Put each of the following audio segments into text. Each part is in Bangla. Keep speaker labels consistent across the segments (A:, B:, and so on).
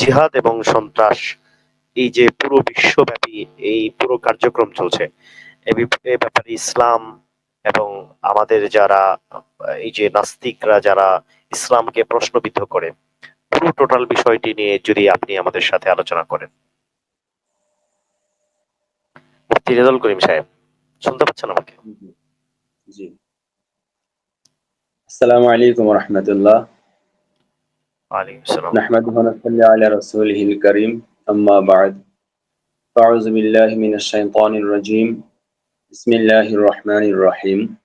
A: জিহাদ এবং সন্ত্রাস, এই যে পুরো বিশ্বব্যাপী এই পুরো কার্যক্রম চলছে, এ ব্যাপারে ইসলাম এবং আমাদের যারা, এই যে নাস্তিকরা যারা ইসলামকে প্রশ্নবিদ্ধ করে, পুরো টোটাল বিষয়টি নিয়ে যদি আপনি আমাদের সাথে আলোচনা করেন। মুফতি করিম সাহেব, শুনতে পাচ্ছেন আমাকে?
B: জি। আসসালামু আলাইকুম রহমতুল্লাহ।
A: عليه
B: نحمده ونصلي على رسوله الكريم. أما بعد فأعوذ بالله من الشيطان الرجيم. بسم الله الرحمن الرحيم.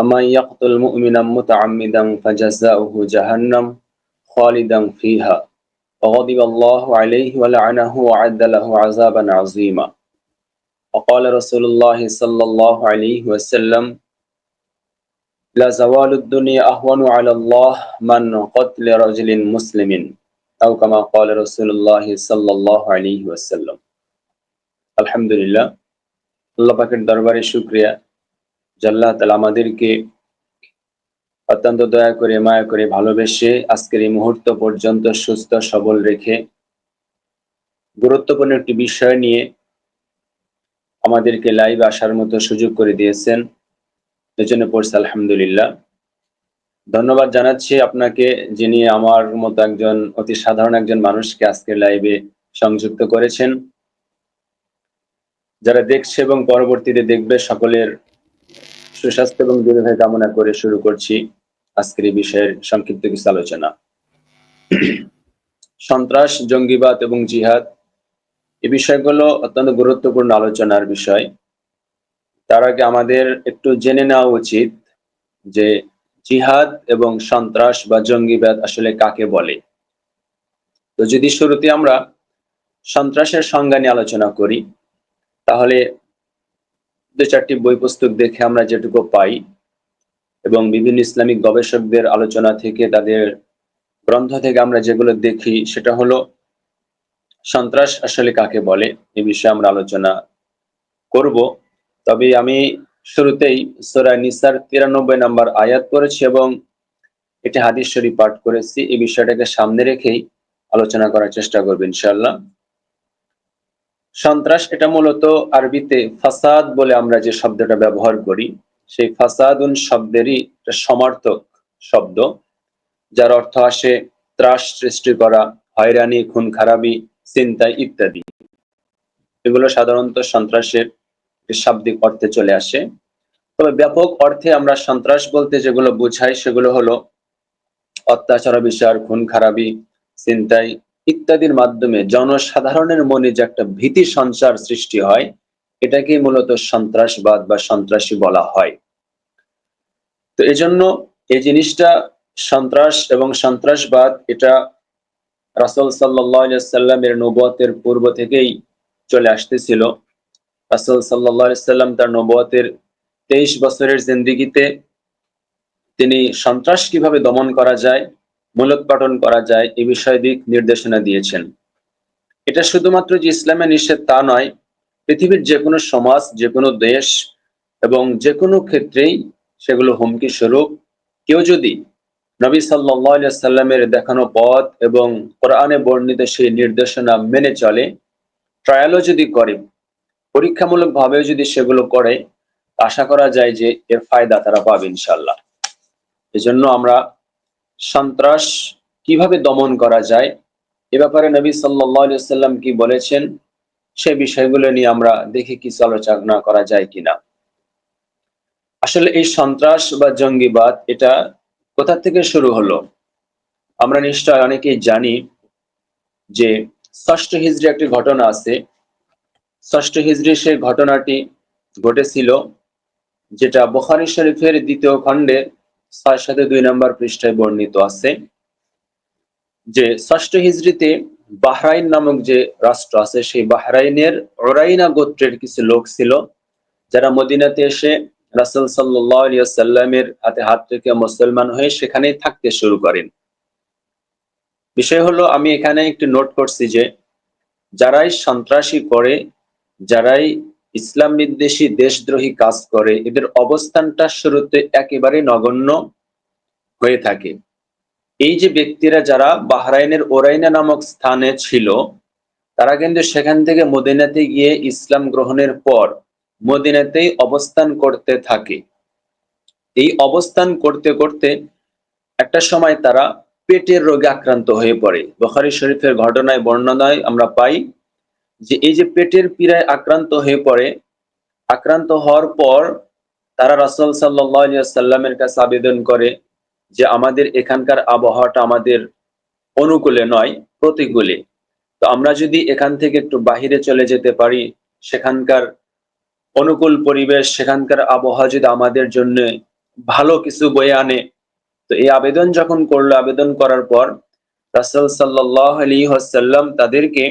B: أمن يقتل مؤمنا متعمدا فجزاؤه جهنم خالدا فيها. وغضب الله عليه ولعنه وعد له عذابا عظيما. وقال رسول الله صلى الله عليه وسلم لا زوال الدنيا أهون على الله من قتل رجل مسلم أو كما قال رسول الله صلى الله عليه وسلم الحمد لله আল্লাহ পাকের দরবারে শুক্রিয়া জাল্লাহ তালা আমাদেরকে অত্যন্ত দয়া করে মায়া করে ভালোবেসে আজকের এই মুহূর্ত পর্যন্ত সুস্থ সবল রেখে গুরুত্বপূর্ণ একটি বিষয় নিয়ে আমাদেরকে লাইভ আসার মতো সুযোগ করে দিয়েছেন এজন্য পড়ছি, আলহামদুলিল্লাহ। ধন্যবাদ জানাচ্ছি আপনাকে, যিনি আমার মতো একজন অতি সাধারণ একজন মানুষকে আজকের লাইভে সংযুক্ত করেছেন। যারা দেখছে এবং পরবর্তীতে দেখবে, সকলের সুস্বাস্থ্য এবং দীর্ঘায় কামনা করে শুরু করছি আজকের এই বিষয়ের সংক্ষিপ্ত কিছু আলোচনা। সন্ত্রাস, জঙ্গিবাদ এবং জিহাদ এই বিষয়গুলো অত্যন্ত গুরুত্বপূর্ণ আলোচনার বিষয়। তার আগে আমাদের একটু জেনে নেওয়া উচিত যে জিহাদ এবং সন্ত্রাস বা জঙ্গিবাদ আসলে কাকে বলে। তো যদি শুরুতে আমরা সন্ত্রাসের সংজ্ঞা নিয়ে আলোচনা করি, তাহলে দু চারটি বই পুস্তক দেখে আমরা যেটুকু পাই এবং বিভিন্ন ইসলামিক গবেষকদের আলোচনা থেকে তাদের গ্রন্থ থেকে আমরা যেগুলো দেখি, সেটা হলো, সন্ত্রাস আসলে কাকে বলে? এ বিষয়ে আমরা আলোচনা করব। তবে আমি শুরুতেই সোরা নিসার তিরানব্বই নম্বর আয়াত করেছি এবং এটি হাদিস শরীফ পাঠ করেছি। এই বিষয়টাকে সামনে রেখেই আলোচনা করার চেষ্টা করব ইনশাল্লাহ সন্ত্রাস এটা মূলত আরবিতে ফাসাদ বলে আমরা যে শব্দটা ব্যবহার করি, সেই ফাসাদুন শব্দেরই একটা সমার্থক শব্দ, যার অর্থ আসে ত্রাস সৃষ্টি করা, হয়রানি খুন খারাপি চিন্তা ইত্যাদি। এগুলো সাধারণত সন্ত্রাসের শাব্দিক অর্থে চলে আসে। তবে ব্যাপক অর্থে আমরা সন্ত্রাস বলতে যেগুলো বোঝাই সেগুলো হলো অত্যাচার বিচার খুন খারাপি চিন্তাই ইত্যাদির মাধ্যমে জনসাধারণের মনে যে একটা ভীতি সঞ্চার সৃষ্টি হয় এটাকে মূলত সন্ত্রাসবাদ বা সন্ত্রাসী বলা হয়। তো এজন্য এই জিনিসটা সন্ত্রাস এবং সন্ত্রাসবাদ, এটা রাসল সাল্লামের নবতের পূর্ব থেকেই চলে আসতেছিল। রাসল সাল্লাম তার নবতের তেইশ বছরের জিন্দিগিতে তিনি সন্ত্রাস কীভাবে দমন করা যায় মূলোৎপাটন করা যায়, এ বিষয়ে দিক নির্দেশনা দিয়েছেন। এটা শুধুমাত্র যে ইসলামে নিষেধ তা নয়, পৃথিবীর যে কোনো সমাজ যে কোনো দেশ এবং যে কোনো ক্ষেত্রেই সেগুলো হুমকি স্বরূপ। কেউ যদি নবী সাল্লামের দেখানো পথ এবং কোরআনে বর্ণিত সেই নির্দেশনা মেনে চলে ট্রায়ালও যদি করে পরীক্ষামূলক ভাবেও যদি সেগুলো করে, আশা করা যায় যে এর ফায়দা তারা পাবে ইনশাল্লাহ এজন্য আমরা সন্ত্রাস কীভাবে দমন করা যায়, এ ব্যাপারে নবী সাল্লাম কি বলেছেন, সে বিষয়গুলো নিয়ে আমরা দেখি কিছু আলোচনা করা যায় কিনা। আসলে এই সন্ত্রাস বা জঙ্গিবাদ, এটা কোথা থেকে শুরু হলো? আমরা নিশ্চয় অনেকেই জানি যে ষষ্ঠ হিজড়ি একটি ঘটনা আছে ষষ্ঠ হিজড়ি সেই ঘটনাটি ঘটেছিল, যেটা বখারি শরীফের দ্বিতীয় খণ্ডের ছয় সাথে দুই নম্বর পৃষ্ঠায় বর্ণিত আছে, যে ষষ্ঠ হিজড়িতে বাহরাইন নামক যে রাষ্ট্র আছে, সেই বাহরাইনের ওরাইনা গোত্রের কিছু লোক ছিল, যারা মদিনাতে এসে রাসুল সাল্লামের হাতে হাত রেখে মুসলমান হয়ে সেখানেই থাকতে শুরু করেন। বিষয় হলো, আমি এখানে একটু নোট করছি যে, যারাই সন্ত্রাসী করে যারাই ইসলাম বিদ্বেষী, দেশদ্রোহী কাজ করে, এদের অবস্থানটা শুরুতে একেবারে নগণ্য হয়ে থাকে। এই যে ব্যক্তিরা যারা বাহরাইনের ওরাইনা নামক স্থানে ছিল, তারা কিন্তু সেখান থেকে মদিনাতে গিয়ে ইসলাম গ্রহণের পর মদিনাতেই অবস্থান করতে থাকে। এই অবস্থান করতে করতে একটা সময় তারা পেটের রোগে আক্রান্ত হয়ে পড়ে। বখারি শরীফের ঘটনায়, বর্ণনায় আমরা পাই যে এই যে পেটের পীড়ায় আক্রান্ত হয়ে পড়ে, আক্রান্ত হওয়ার পর তারা রাসূল সাল্লামের কাছে আবেদন করে যে আমাদের এখানকার আবহাওয়াটা আমাদের অনুকূলে নয়, প্রতিকূলে। তো আমরা যদি এখান থেকে একটু বাহিরে চলে যেতে পারি, সেখানকার অনুকূল পরিবেশ, সেখানকার আবহাওয়া যদি আমাদের জন্য ভালো কিছু বয়ে আনে, তো এই আবেদন যখন করল, আবেদন করার পর রাসূল সাল্লাল্লাহু আলাইহি ওয়াসাল্লাম তাদেরকে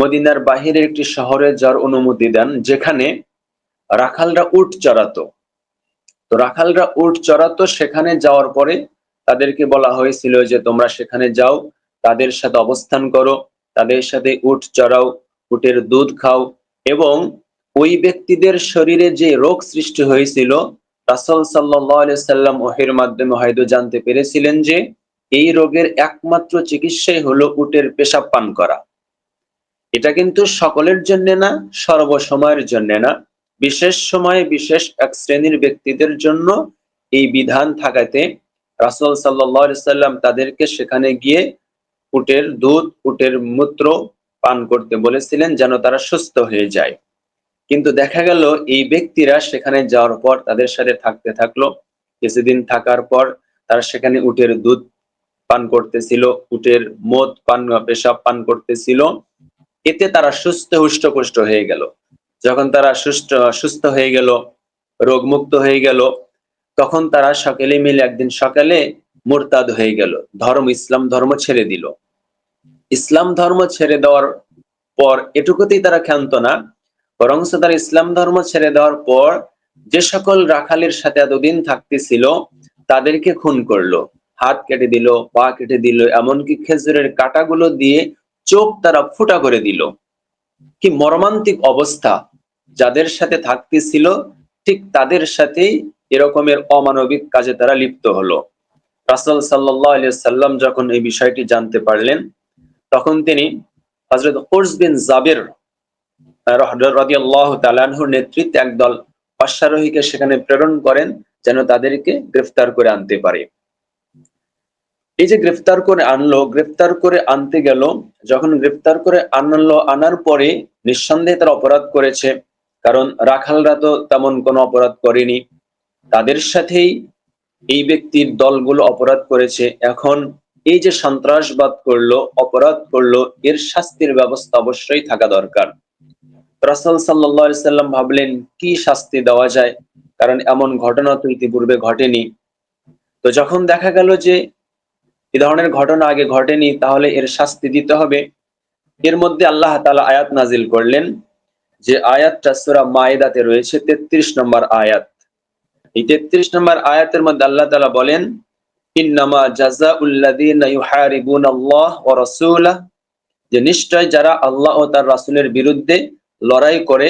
B: মদিনার বাহিরে একটি শহরে যাওয়ার অনুমতি দেন, যেখানে রাখালরা উট চড়াতো। তো রাখালরা উট চড়াতো, সেখানে যাওয়ার পরে তাদেরকে বলা হয়েছিল যে, তোমরা সেখানে যাও, তাদের সাথে অবস্থান করো, তাদের সাথে উট চড়াও, উটের দুধ খাও। এবং ওই ব্যক্তিদের শরীরে যে রোগ সৃষ্টি হয়েছিল, রাসল সাল্লাম ওহের মাধ্যমে হয়তো জানতে পেরেছিলেন যে, এই রোগের একমাত্র চিকিৎসাই হলো উটের পেশাব পান করা। এটা কিন্তু সকলের জন্য না, সর্বসময়ের জন্য না। বিশেষ সময়ে বিশেষ এক শ্রেণির ব্যক্তিদের জন্য এই বিধান থাকাতে রাসুল সাল্লাম তাদেরকে সেখানে গিয়ে উটের দুধ, উটের মূত্র পান করতে বলেছিলেন যেন তারা সুস্থ হয়ে যায়। কিন্তু দেখা গেল এই ব্যক্তিরা সেখানে যাওয়ার পর তাদের সাথে থাকতে থাকল। কিছুদিন থাকার পর তারা সেখানে উটের দুধ পান করতেছিল, উটের মদ, পান, পেশাব পান করতেছিল। এতে তারা সুস্থ হুষ্টপুষ্ট হয়ে গেল। যখন তারা সুস্থ সুস্থ হয়ে গেল, রোগমুক্ত হয়ে গেল, তখন তারা সকালে মিলে একদিন সকালে মোরতাদ হয়ে গেল। ধর্ম, ইসলাম ধর্ম ছেড়ে দিল। ইসলাম ধর্ম ছেড়ে দেওয়ার পর এটুকুতেই তারা ক্ষান্ত না বরং তারা ইসলাম ধর্ম ছেড়ে দেওয়ার পর যে সকল রাখালের সাথে এতদিন থাকতেছিল, তাদেরকে খুন করল। হাত কেটে দিল, পা কেটে দিল, এমনকি খেজুরের কাটাগুলো দিয়ে চোখ তারা ফুটা করে দিল। কি মর্মান্তিক অবস্থা। যাদের সাথে থাকতেছিল, ঠিক তাদের সাথেই এরকমের অমানবিক কাজে তারা লিপ্ত হলো। রাসুল সাল্লাহ সাল্লাম যখন এই বিষয়টি জানতে পারলেন, তখন তিনি হজরত বিন জাবের তাআলাহুর নেতৃত্বে একদল অশ্বারোহীকে সেখানে প্রেরণ করেন, যেন তাদেরকে গ্রেফতার করে আনতে পারে। এই যে গ্রেফতার করে আনলো, গ্রেফতার করে আনতে গেল, যখন গ্রেফতার করে আনলো, আনার পরে নিঃসন্দেহে তারা অপরাধ করেছে। কারণ রাখালরা তো তেমন কোনো অপরাধ করেনি। তাদের সাথেই এই ব্যক্তির দলগুলো অপরাধ করেছে। এখন এই যে সন্ত্রাসবাদ করল, অপরাধ করল, এর শাস্তির ব্যবস্থা অবশ্যই থাকা দরকার। রাসল সাল্লাম ভাবলেন, কি শাস্তি দেওয়া যায়? কারণ এমন ঘটনা তো ইতিপূর্বে ঘটেনি। তো যখন দেখা গেল যে এ ধরনের ঘটনা আগে ঘটেনি, তাহলে এর শাস্তি দিতে হবে। এর মধ্যে আল্লাহ তালা আয়াত নাজিল করলেন যে আয়াতটা সুরা মায়েদাতে রয়েছে, তেত্রিশ নম্বর আয়াত। এই তেত্রিশ নম্বর আয়াতের মধ্যে আল্লাহ তালা বলেন যে নিশ্চয় যারা আল্লাহ ও তার রাসুলের বিরুদ্ধে লড়াই করে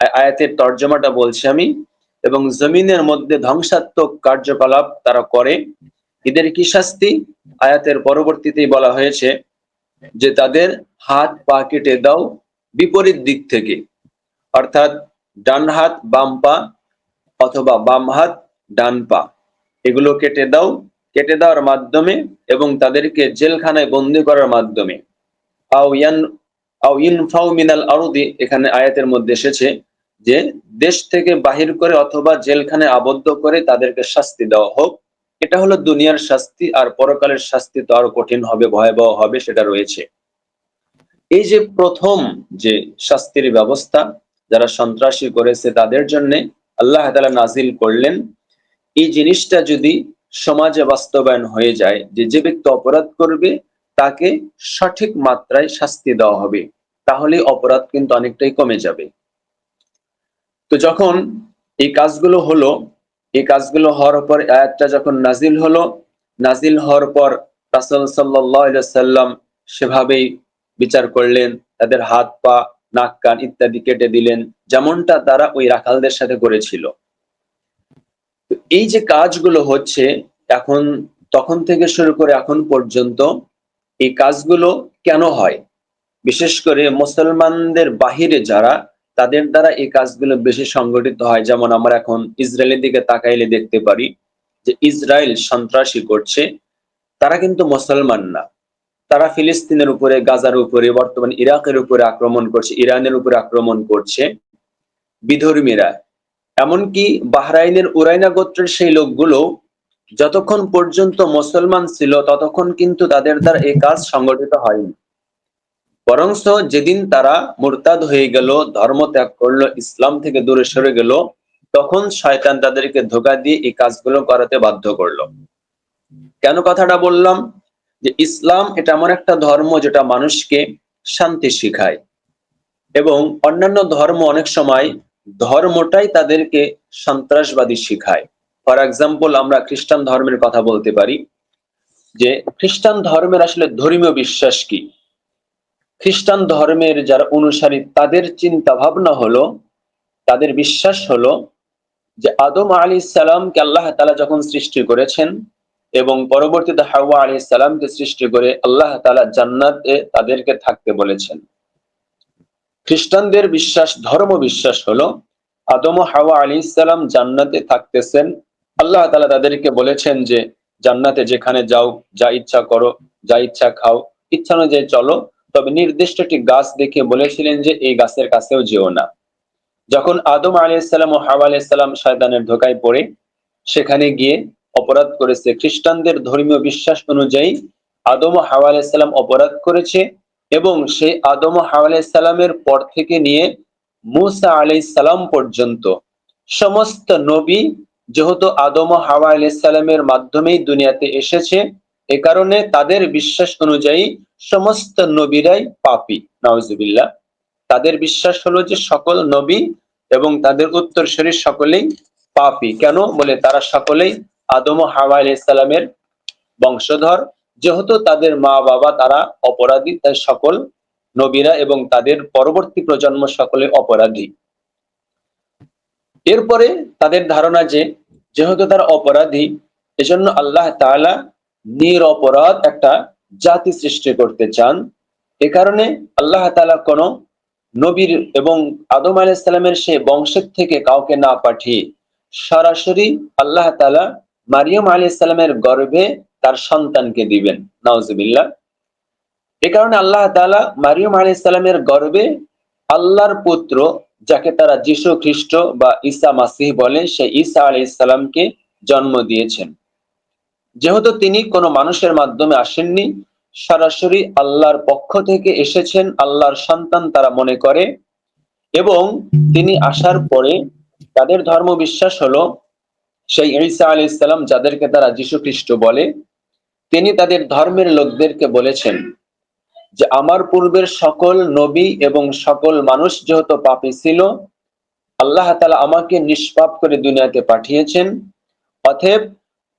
B: আয়াতের তর্জমাটা বলছি আমি, এবং জমিনের মধ্যে ধ্বংসাত্মক কার্যকলাপ তারা করে এদের কি শাস্তি? আয়াতের পরবর্তীতেই বলা হয়েছে যে তাদের হাত পা কেটে দাও বিপরীত দিক থেকে। অর্থাৎ ডান হাত বাম পা অথবা বাম হাত ডান পা, এগুলো কেটে দাও। কেটে দেওয়ার মাধ্যমে এবং তাদেরকে জেলখানায় বন্দি করার মাধ্যমে। ইয়ান মিনাল এখানে আয়াতের মধ্যে এসেছে যে দেশ থেকে বাহির করে অথবা জেলখানে আবদ্ধ করে তাদেরকে শাস্তি দেওয়া হোক। এটা হলো দুনিয়ার শাস্তি আর পরকালের শাস্তি তো আরও কঠিন হবে, ভয়াবহ হবে, সেটা রয়েছে। এই যে প্রথম যে শাস্তির ব্যবস্থা যারা সন্ত্রাসী করেছে তাদের জন্য আল্লাহ তালা নাজিল করলেন, এই জিনিসটা যদি সমাজে বাস্তবায়ন হয়ে যায়, যে যে ব্যক্তি অপরাধ করবে, তাকে সঠিক মাত্রায় শাস্তি দেওয়া হবে, তাহলে অপরাধ কিন্তু অনেকটাই কমে যাবে। তো যখন এই কাজগুলো হলো এই কাজগুলো হওয়ার পর আয়াতটা যখন নাজিল হলো, নাজিল হওয়ার পর রাসুল সাল্লাম সেভাবেই বিচার করলেন, তাদের হাত, পা, নাক, কান ইত্যাদি কেটে দিলেন, যেমনটা তারা ওই রাখালদের সাথে করেছিল। এই যে কাজগুলো হচ্ছে, এখন, তখন থেকে শুরু করে এখন পর্যন্ত এই কাজগুলো কেন হয়? বিশেষ করে মুসলমানদের বাহিরে যারা তাদের দ্বারা এই কাজগুলো বেশি সংগঠিত হয়। যেমন আমরা এখন ইসরায়েলের দিকে তাকাইলে দেখতে পারি যে ইসরায়েল সন্ত্রাসী করছে। তারা কিন্তু মুসলমান না। তারা ফিলিস্তিনের উপরে, গাজার উপরে, বর্তমান ইরাকের উপরে আক্রমণ করছে, ইরানের উপরে আক্রমণ করছে বিধর্মীরা। এমনকি বাহরাইনের উরাইনা গোত্রের সেই লোকগুলো যতক্ষণ পর্যন্ত মুসলমান ছিল, ততক্ষণ কিন্তু তাদের দ্বারা এই কাজ সংগঠিত হয়নি। বরংস যেদিন তারা মুরতাদ হয়ে গেল ধর্ম ত্যাগ করল, ইসলাম থেকে দূরে সরে গেল, তখন শয়তান তাদেরকে ধোকা দিয়ে এই কাজগুলো করাতে বাধ্য করল। কেন কথাটা বললাম? যে ইসলাম এটা এমন একটা ধর্ম যেটা মানুষকে শান্তি শিখায়। এবং অন্যান্য ধর্ম অনেক সময় ধর্মটাই তাদেরকে সন্ত্রাসবাদী শিখায়। ফর এক্সাম্পল আমরা খ্রিস্টান ধর্মের কথা বলতে পারি যে খ্রিস্টান ধর্মের আসলে ধর্মীয় বিশ্বাস কি? খ্রিস্টান ধর্মের যারা অনুসারী, তাদের চিন্তা ভাবনা হলো, তাদের বিশ্বাস হলো যে আদম আলী সালামকে আল্লাহ তালা যখন সৃষ্টি করেছেন এবং পরবর্তীতে হাওয়া আলী সালামকে সৃষ্টি করে আল্লাহ তালা জান্নাতে তাদেরকে থাকতে বলেছেন। খ্রিস্টানদের বিশ্বাস, ধর্ম বিশ্বাস হলো, আদম হাওয়া আলী ইসালাম জান্নাতে থাকতেছেন, আল্লাহ তালা তাদেরকে বলেছেন যে, জান্নাতে যেখানে যাও, যা ইচ্ছা করো, যা ইচ্ছা খাও, ইচ্ছা অনুযায়ী চলো তবে নির্দিষ্ট একটি গাছ দেখে বলেছিলেন যে এই গাছের কাছেও যেও না। যখন আদম আলাইসাল্লাম ও হাওয়া আলাইসাল্লাম শয়তানের ধোকায় পড়ে, সেখানে গিয়ে অপরাধ করেছে খ্রিস্টানদের ধর্মীয় বিশ্বাস অনুযায়ী আদম ও হাওয়া আলাইসাল্লাম অপরাধ করেছে এবং সেই আদম ও হাওয়া আলাইসাল্লামের পর থেকে নিয়ে মুসা আলাইসাল্লাম পর্যন্ত সমস্ত নবী যেহেতু আদম ও হাওয়া আলাইসাল্লামের মাধ্যমেই দুনিয়াতে এসেছে, এ কারণে তাদের বিশ্বাস অনুযায়ী সমস্ত নবীরাই পাপি নওয়াজুবিল্লাহ তাদের বিশ্বাস হলো যে সকল নবী এবং তাদের উত্তরসূরি সকলেই পাপি। কেন? বলে তারা সকলেই আদম হাওয়া আলাইসাল্লামের বংশধর। যেহেতু তাদের মা বাবা তারা অপরাধী, তাই সকল নবীরা এবং তাদের পরবর্তী প্রজন্ম সকলে অপরাধী। এরপরে তাদের ধারণা যে, যেহেতু তারা অপরাধী, এজন্য আল্লাহ তাআলা নিরপরাধ একটা জাতি সৃষ্টি করতে চান, এ কারণে আল্লাহ তালা কোন নবীর এবং আদম আলাইসাল্লামের সে বংশের থেকে কাউকে না পাঠিয়ে সরাসরি আল্লাহ তাআলা মারিয়াম আলাইসাল্লামের গর্ভে তার সন্তানকে দিবেন। নাউজুবিল্লাহ। এ কারণে আল্লাহ তাআলা মারিয়াম আলাইসাল্লামের গর্ভে আল্লাহর পুত্র, যাকে তারা যীশু খ্রিস্ট বা ঈসা মাসিহ বলে সেই ঈসা আলাইসাল্লামকে জন্ম দিয়েছেন। যেহেতু তিনি কোনো মানুষের মাধ্যমে আসেননি, সরাসরি আল্লাহর পক্ষ থেকে এসেছেন, আল্লাহর সন্তান তারা মনে করে। এবং তিনি আসার পরে তাদের ধর্ম বিশ্বাস হলো, সেই ঈসা আলী ইসলাম যাদেরকে তারা যীশু খ্রিস্ট বলে, তিনি তাদের ধর্মের লোকদেরকে বলেছেন যে, আমার পূর্বের সকল নবী এবং সকল মানুষ যেহেতু পাপী ছিল, আল্লাহ তালা আমাকে নিষ্পাপ করে দুনিয়াতে পাঠিয়েছেন। অতএব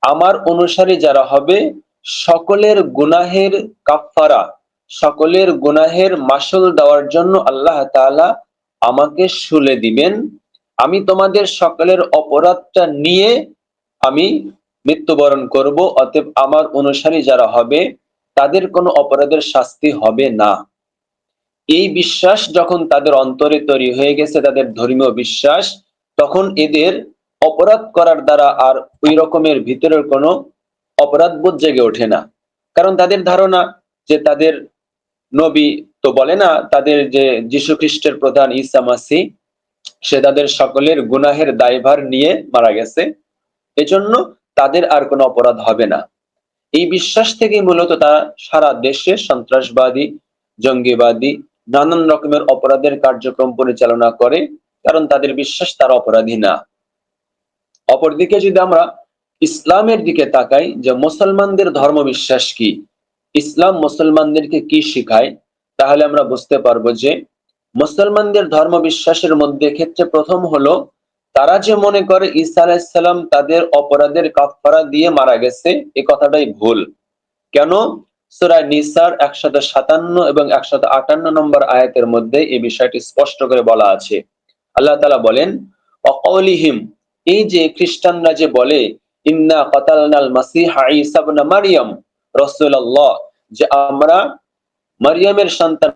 B: আমার অনুসারী যারা হবে, সকলের গুনাহের কাফারা সকলের গুনাহের মাসুল দেওয়ার জন্য আল্লাহ তাআলা আমাকে শুলে দিবেন। আমি তোমাদের সকলের অপরাধটা নিয়ে আমি মৃত্যুবরণ করব, অতএব আমার অনুসারী যারা হবে, তাদের কোনো অপরাধের শাস্তি হবে না। এই বিশ্বাস যখন তাদের অন্তরে তৈরি হয়ে গেছে, তাদের ধর্মীয় বিশ্বাস, তখন এদের অপরাধ করার দ্বারা আর ওই রকমের ভিতরের কোনো অপরাধ বোধ জেগে ওঠে না। কারণ তাদের ধারণা যে তাদের নবী তো বলে না, তাদের যে যীশু খ্রিস্টের প্রধান ঈসা মাসি সে তাদের সকলের গুনাহের দায়ভার নিয়ে মারা গেছে। এজন্য তাদের আর কোনো অপরাধ হবে না। এই বিশ্বাস থেকে মূলত তারা সারা দেশে সন্ত্রাসবাদী, জঙ্গিবাদী, নানান রকমের অপরাধের কার্যক্রম পরিচালনা করে, কারণ তাদের বিশ্বাস তারা অপরাধী না। অপরদিকে যদি আমরা ইসলামের দিকে তাকাই, যে মুসলমানদের ধর্ম বিশ্বাস কি? ইসলাম মুসলমানদেরকে কি শিখায়? তাহলে আমরা বুঝতে পারব যে মুসলমানদের ধর্ম বিশ্বাসের মধ্যে ক্ষেত্রে প্রথম হলো, তারা যে মনে করে ঈসা আলাইসাল্লাম তাদের অপরাধের কাফারা দিয়ে মারা গেছে, এ কথাটাই ভুল। কেন? সুরায় নিসার একশত সাতান্ন এবং একশত আটান্ন নম্বর আয়াতের মধ্যে এই বিষয়টি স্পষ্ট করে বলা আছে। আল্লাহ তালা বলেন অকলিহিম এই যে খ্রিস্টানরা যে বলে, ইন্না কাতালনাল মাসিহা ঈসা ইবনে মারইয়াম রাসূলুল্লাহ যে আমরা মারিয়ামের সন্তান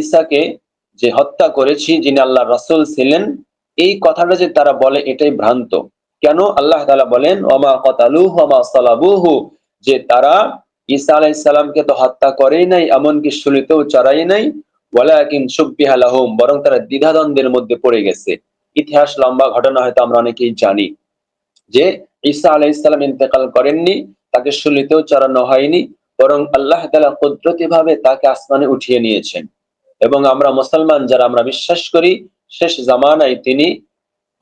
B: ঈসাকে যে হত্যা করেছি, যিনি আল্লাহর রাসূল ছিলেন, এই কথাটা যে তারা বলে, এটাই ভ্রান্ত। কেন? আল্লাহ তালা বলেন, ওমা কাতালুহু, ওমা সালাবুহু যে তারা ঈসা আলাইহিস সালামকে তো হত্যা করেই নাই, এমনকি শুলিতেও চড়াই নাই, ওয়ালাকিন সুব্বিহা বরং তারা দ্বিধাদ্বন্দ্বের মধ্যে পড়ে গেছে। ইতিহাস লম্বা ঘটনা হয়তো আমরা অনেকেই জানি। যে ঈসা আলাইহিস সালাম ইন্তেকাল করেননি, তাকে শুলিতেও চড়ানো হয়নি, বরং আল্লাহ তালা কুদরতি ভাবে তাকে আসমানে উঠিয়ে নিয়েছেন। এবং আমরা মুসলমান যারা আমরা বিশ্বাস করি, শেষ জামানায় তিনি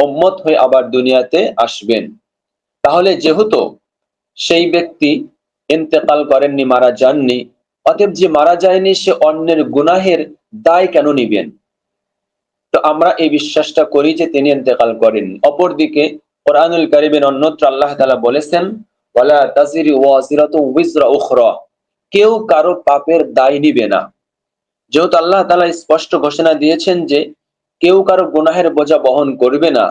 B: উম্মত হয়ে আবার দুনিয়াতে আসবেন। তাহলে যেহেতু সেই ব্যক্তি ইন্তেকাল করেননি, মারা যাননি, অতএব যে মারা যায়নি সে অন্যের গুনাহের দায় কেন নিবেন? তো আমরা এই বিশ্বাসটা করি যে তিনি ইন্তেকাল করেন। অপরদিকে কোরআনুল কারিমের অন্যত্র আল্লাহ তাআলা বলেছেন কেউ কারও পাপের দায় নিবে না। যেহেতু আল্লাহ তাআলা স্পষ্ট ঘোষণা দিয়েছেন যে কেউ কারও গুনাহের বোঝা বহন করবে না,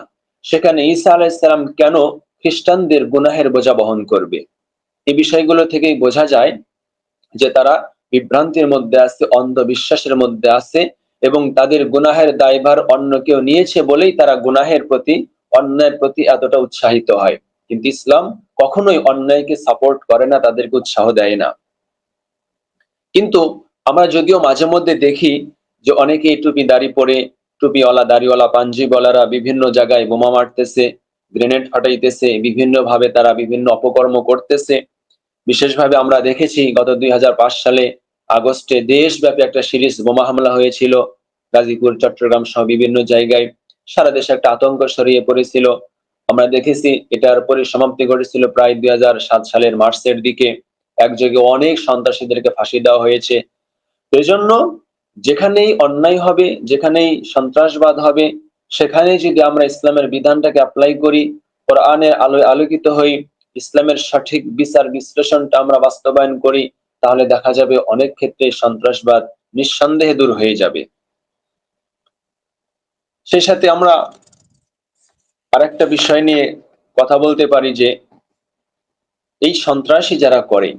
B: সেখানে ঈসা আলাইহিস সালাম কেন খ্রিস্টানদের গুনাহের বোঝা বহন করবে? এই বিষয়গুলো থেকেই বোঝা যায় যে তারা বিভ্রান্তির মধ্যে আছে, অন্ধবিশ্বাসের মধ্যে আছে এবং তাদের গুনাহের দায়ভার অন্য কেউ নিয়েছে বলেই তারা গুনাহের প্রতি, অন্যায়ের প্রতি এতটা উৎসাহিত হয়। কিন্তু ইসলাম কখনোই অন্যায়কে সাপোর্ট করে না, তাদেরকে উৎসাহ দেয় না। কিন্তু আমরা যদিও মাঝে মধ্যে দেখি যে অনেকেই টুপি দাড়ি পরে, টুপিওয়ালা, দাড়িওয়ালা পাঞ্জিওয়ালারা বিভিন্ন জায়গায় বোমা মারতেছে, গ্রেনেড ফাটাইতেছে বিভিন্ন ভাবে তারা বিভিন্ন অপকর্ম করতেছে। বিশেষভাবে আমরা দেখেছি গত দুই হাজার পাঁচ সালে আগস্টে দেশব্যাপী একটা সিরিজ বোমা হামলা হয়েছিল। গাজীপুর, চট্টগ্রাম সহ বিভিন্ন জায়গায় সারা দেশে একটা আতঙ্ক ছড়িয়ে পড়েছিল। আমরা দেখেছি, এটার পরিসমাপ্তি ঘটেছিল প্রায় দুই হাজার সাত সালের মার্চের দিকে। একযোগে অনেক সন্ত্রাসীদেরকে ফাঁসি দেওয়া হয়েছে। এই জন্য যেখানেই অন্যায় হবে, যেখানেই সন্ত্রাসবাদ হবে, সেখানে যদি আমরা ইসলামের বিধানটাকে অ্যাপ্লাই করি, কোরআনের আলোয় আলোকিত হই, ইসলামের সঠিক বিচার বিশ্লেষণটা আমরা বাস্তবায়ন করি তাহলে দেখা যাবে অনেক ক্ষেত্রে সন্ত্রাসবাদ নিঃসন্দেহে দূর হয়ে যাবে। সেই সাথে আমরা আরেকটা বিষয় নিয়ে কথা বলতে পারি যে, এই সন্ত্রাসী যারা করে,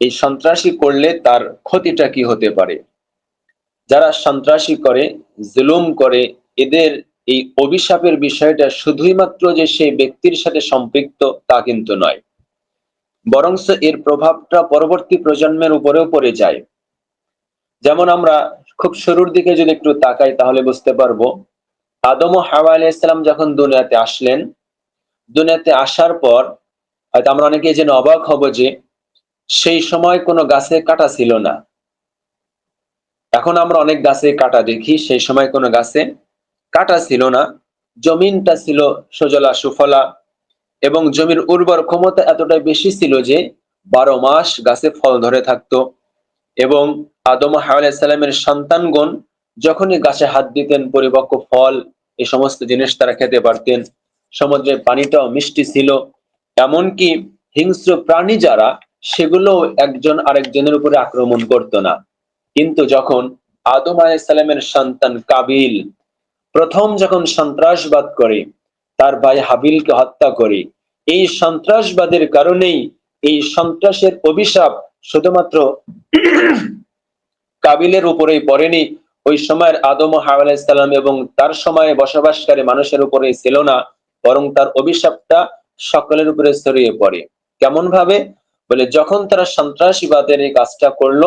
B: এই সন্ত্রাসী করলে তার ক্ষতিটা কি হতে পারে? যারা সন্ত্রাসী করে, জুলুম করে, এদের এই অভিশাপের বিষয়টা শুধুই মাত্র যে সেই ব্যক্তির সাথে সম্পৃক্ত তা কিন্তু নয়। বরং এর প্রভাবটা পরবর্তী প্রজন্মের উপরেও পড়ে যায়। যেমন আমরা খুব শুরুর দিকে যদি একটু তাকাই তাহলে বুঝতে পারব, আদম ও হাওয়া আলাইসালাম যখন দুনিয়াতে আসলেন, দুনিয়াতে আসার পর হয়তো আমরা অনেকে যেন অবাক হব যে সেই সময় কোনো গাছে কাটা ছিল না। এখন আমরা অনেক গাছে কাটা দেখি, সেই সময় কোনো গাছে কাটা ছিল না। জমিনটা ছিল সজলা সুফলা এবং জমির উর্বর ক্ষমতা এতটাই বেশি ছিল যে বারো মাস গাছে ফল ধরে থাকতো। এবং আদম হাওয়ালামের সন্তানগণ যখনই গাছে হাত দিতেন, পরিপক্ক ফল, এই সমস্ত জিনিস তারা খেতে পারতেন। সমুদ্রের পানিটাও মিষ্টি ছিল। এমনকি হিংস্র প্রাণী যারা সেগুলো একজন আরেকজনের উপরে আক্রমণ করতো না। কিন্তু যখন আদম আলাইসাল্লামের সন্তান কাবিল প্রথম যখন সন্ত্রাসবাদ করে তার ভাই হাবিলকে হত্যা করে। এই সন্ত্রাসবাদের কারণেই এই সন্ত্রাসের অভিশাপ শুধুমাত্র কাবিলের উপরেই পড়েনি। ওই সময়ের আদম হাওয়ালাম এবং তার সময়ে বসবাসকারী মানুষের উপরে ছিল না, বরং তার অভিশাপটা সকলের উপরে ছড়িয়ে পড়ে। কেমন ভাবে বলে, যখন তারা সন্ত্রাসীবাদের এই কাজটা করল,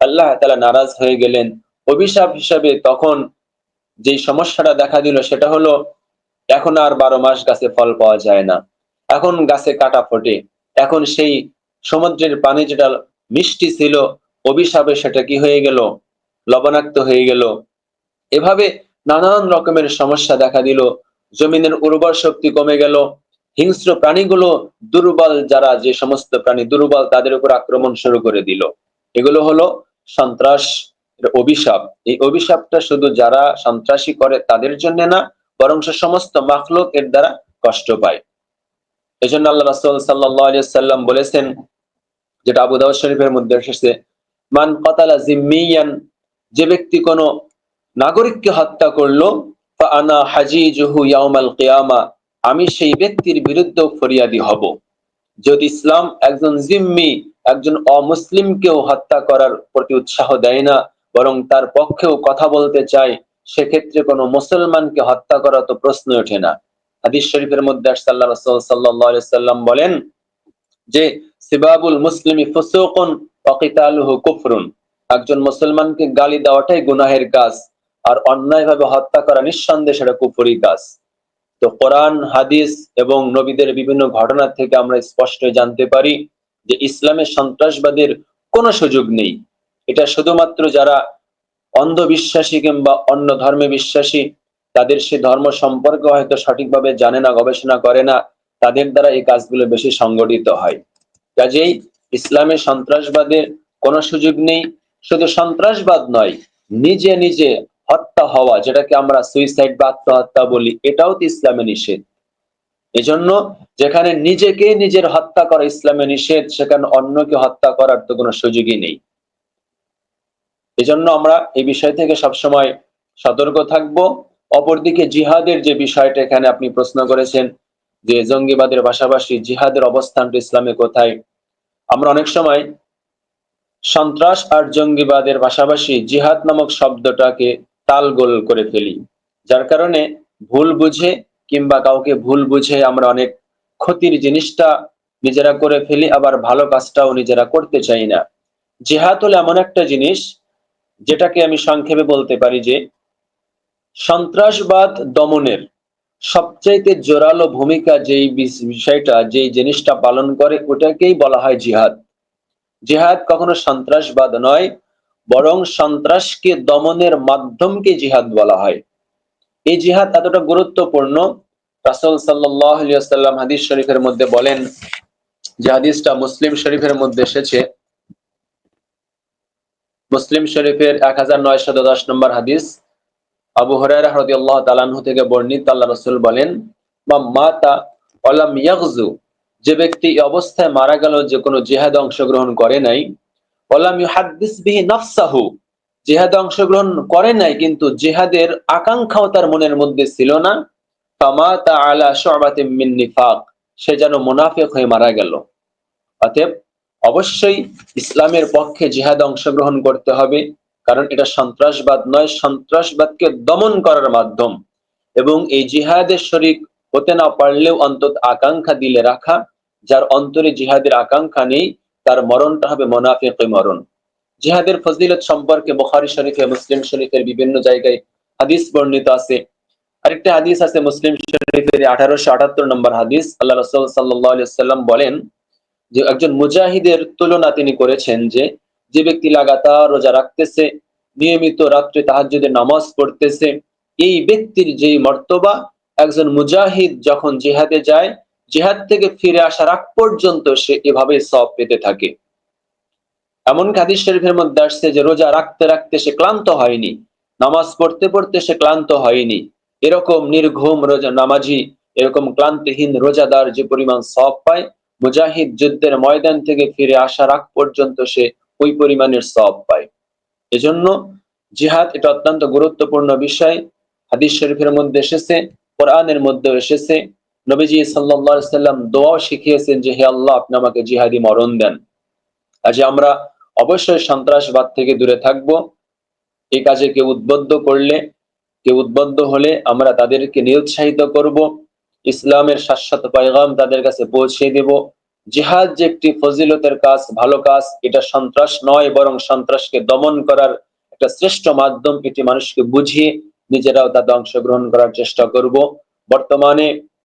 B: আল্লাহ তালা নারাজ হয়ে গেলেন। অভিশাপ হিসাবে তখন যে সমস্যাটা দেখা দিল সেটা হলো এখন আর বারো মাস গাছে ফল পাওয়া যায় না। এখন গাছে কাটা ফোটে। এখন সেই সমুদ্রের পানি যেটা মিষ্টি ছিল, অভিশাপে সেটা কি হয়ে গেল? লবণাক্ত হয়ে গেল। এভাবে নানান রকমের সমস্যা দেখা দিল। জমিনের উর্বর শক্তি কমে গেল। হিংস্র প্রাণীগুলো দুর্বল, যারা যে সমস্ত প্রাণী দুর্বল, তাদের উপর আক্রমণ শুরু করে দিল। এগুলো হলো সন্ত্রাস অভিশাপ। এই অভিশাপটা শুধু যারা সন্ত্রাসী করে তাদের জন্য না বরং সে সমস্ত মাখলুক এর দ্বারা কষ্ট পায়। এই জন্য আল্লাহ রাসুল সাল্লাম বলেছেন, যেটা আবু দাউদ শরীফের মধ্যে এসেছে, মান কতালা জিম্মিয়ান, যে ব্যক্তি কোনো নাগরিককে হত্যা করল আনা হাজি জুহু ইয়াউমাল কিয়ামা, আমি সেই ব্যক্তির বিরুদ্ধে ফরিয়াদি হব। যদি ইসলাম একজন জিম্মি, একজন অমুসলিমকেও হত্যা করার প্রতি উৎসাহ দেয় না, বরং তার পক্ষেও কথা বলতে চায় সেক্ষেত্রে কোনো মুসলমানকে হত্যা করা তো প্রশ্ন ওঠে না। হাদিস শরীফের মধ্যে সাল্লাহ রাসূল সাল্লাম বলেন যে, সিবাবুল মুসলিমি একজন মুসলমানকে গালি দেওয়াটাই গুনাহের কাজ, আর অন্যায়ভাবে হত্যা করা নিঃসন্দেহে সেটা কুফরি কাজ। তো কোরআন, হাদিস এবং নবীদের বিভিন্ন ঘটনা থেকে আমরা স্পষ্ট জানতে পারি যে ইসলামের সন্ত্রাসবাদের কোনো সুযোগ নেই। এটা শুধুমাত্র যারা অন্ধবিশ্বাসী কিংবা অন্য ধর্মে বিশ্বাসী তাদের সে ধর্ম সম্পর্কে হয়তো সঠিকভাবে জানে না, গবেষণা করে না, তাদের দ্বারা এই কাজগুলো বেশি সংগঠিত হয়। কাজেই ইসলামে সন্ত্রাসবাদের কোনো সুযোগ নেই। শুধু সন্ত্রাসবাদ নয়, নিজে নিজে হত্যা হওয়া, যেটাকে আমরা সুইসাইড বা আত্মহত্যা বলি, এটাও তো ইসলামে নিষেধ। এজন্য যেখানে নিজেকে নিজের হত্যা করা ইসলামে নিষেধ, সেখানে অন্যকে হত্যা করার তো কোনো সুযোগই নেই। এজন্য আমরা এই বিষয় থেকে সবসময় সতর্ক থাকব। অপরদিকে জিহাদের যে বিষয়টা এখানে আপনি প্রশ্ন করেছেন যে জঙ্গিবাদের পাশাপাশি জিহাদের অবস্থানটা ইসলামে কোথায়? আমরা অনেক সময় সন্ত্রাস আর জঙ্গিবাদের পাশাপাশি জিহাদ নামক শব্দটাকে তালগোল করে ফেলি, যার কারণে ভুল বুঝে কিংবা কাউকে ভুল বুঝে আমরা অনেক ক্ষতির জিনিসটা নিজেরা করে ফেলি, আবার ভালো কাজটাও নিজেরা করতে চাই না। জিহাদ হলো এমন একটা জিনিস যেটাকে আমি সংক্ষেপে বলতে পারি যে, সন্ত্রাসবাদ দমনের সবচাইতে জোরালো ভূমিকা যেই বিষয়টা, যেই জিনিসটা পালন করে, ওটাকেই বলা হয় জিহাদ। জিহাদ কখনো সন্ত্রাসবাদ নয়, বরং সন্ত্রাসকে দমনের মাধ্যমকে জিহাদ বলা হয়। এই জিহাদ এতটা গুরুত্বপূর্ণ। রাসুল সাল্লাম হাদিস শরীফের মধ্যে বলেন, যে হাদিসটা মুসলিম শরীফের মধ্যে এসেছে মুসলিম শরীফের এক হাজার নয়শত দশ নম্বর হাদিস। আবু হরাইরা রাদিয়াল্লাহু তাআলা আনহু থেকে বর্ণিত আল্লাহ রাসূল বলেন, মা মাতা ওয়ালাম ইয়াগজু যে ব্যক্তি অবস্থায় মারা গেল, যে কোনো জিহাদে অংশগ্রহণ করে নাই, ওয়ালাম ইউহাদ্দিস বিহি নাফসাহু জিহাদে অংশগ্রহণ করে নাই, কিন্তু জিহাদের আকাঙ্ক্ষাও তার মনের মধ্যে ছিল না। ফামাতা আলা শু'বাতিন মিন নিফাক সে যেন মুনাফিক হয়ে মারা গেল। অতএব অবশ্যই ইসলামের পক্ষে জিহাদে অংশগ্রহণ করতে হবে, কারণ এটা সন্ত্রাসবাদ নয়, সন্ত্রাসবাদকে দমন করার মাধ্যম। এবং এই জিহাদের শরিক হতে না পারলেও অন্তত আকাঙ্ক্ষা দিলে রাখা, যার অন্তরে জিহাদের আকাঙ্ক্ষা নেই, তার মরণটা হবে মোনাফিক মরণ। জিহাদের ফজিলত সম্পর্কে বুখারী শরীফে, মুসলিম শরীফের বিভিন্ন জায়গায় হাদিস বর্ণিত আছে। আরেকটা হাদিস আছে মুসলিম শরীফের আঠারোশো আটাত্তর নম্বর হাদিস। আল্লাহ রসুল সাল্লাম বলেন যে একজন মুজাহিদের তুলনা তিনি করেছেন যে যে ব্যক্তি লাগাতার রোজা রাখতেছে, নিয়মিত রাত্রে তাহাজ্জুদের নামাজ পড়তেছে, এই ব্যক্তির যেই মর্তবা, একজন মুজাহিদ যখন জিহাদে যায়, জিহাদ থেকে ফিরে আসার আগ পর্যন্ত সে এভাবে সব পেতে থাকে। এমন হাদিস শরীফের মধ্যে আসছে যে, রোজা রাখতে রাখতে সে ক্লান্ত হয়নি, নামাজ পড়তে পড়তে সে ক্লান্ত হয়নি। এরকম নির্ঘুম রোজা নামাজি, এরকম ক্লান্তিহীন রোজাদার যে পরিমাণ সব পায় মুজাহিদ যুদ্ধের ময়দান থেকে ফিরে আসার আগ পর্যন্ত সে ওই পরিমাণের সব পায়। এজন্য জিহাদ এটা অত্যন্ত গুরুত্বপূর্ণ বিষয়। হাদিস শরীফের মধ্যে এসেছে, কোরআনের মধ্যে এসেছে। নবীজি সাল্লাল্লাহু সাল্লাম দোয়াও শিখিয়েছেন যে, হে আল্লাহ, আপনি আমাকে জিহাদি মরণ দেন। আজ আমরা অবশ্যই সন্ত্রাসবাদ থেকে দূরে থাকব। এই কাজে কেউ উদ্বুদ্ধ করলে, কেউ উদ্বুদ্ধ হলে আমরা তাদেরকে নিরুৎসাহিত করব। ইসলামের শাশ্বত পয়গাম তাদের কাছে পৌঁছে দেব। জিহাদ যে একটি ফজিলতের কাজ, ভালো কাজ, এটা সন্ত্রাস নয়, বরং সন্ত্রাসকে দমন করার একটা শ্রেষ্ঠ মাধ্যম। এটি মানুষকে বুঝিয়ে নিজেরাও তাতে অংশগ্রহণ করার চেষ্টা করব। বর্তমানে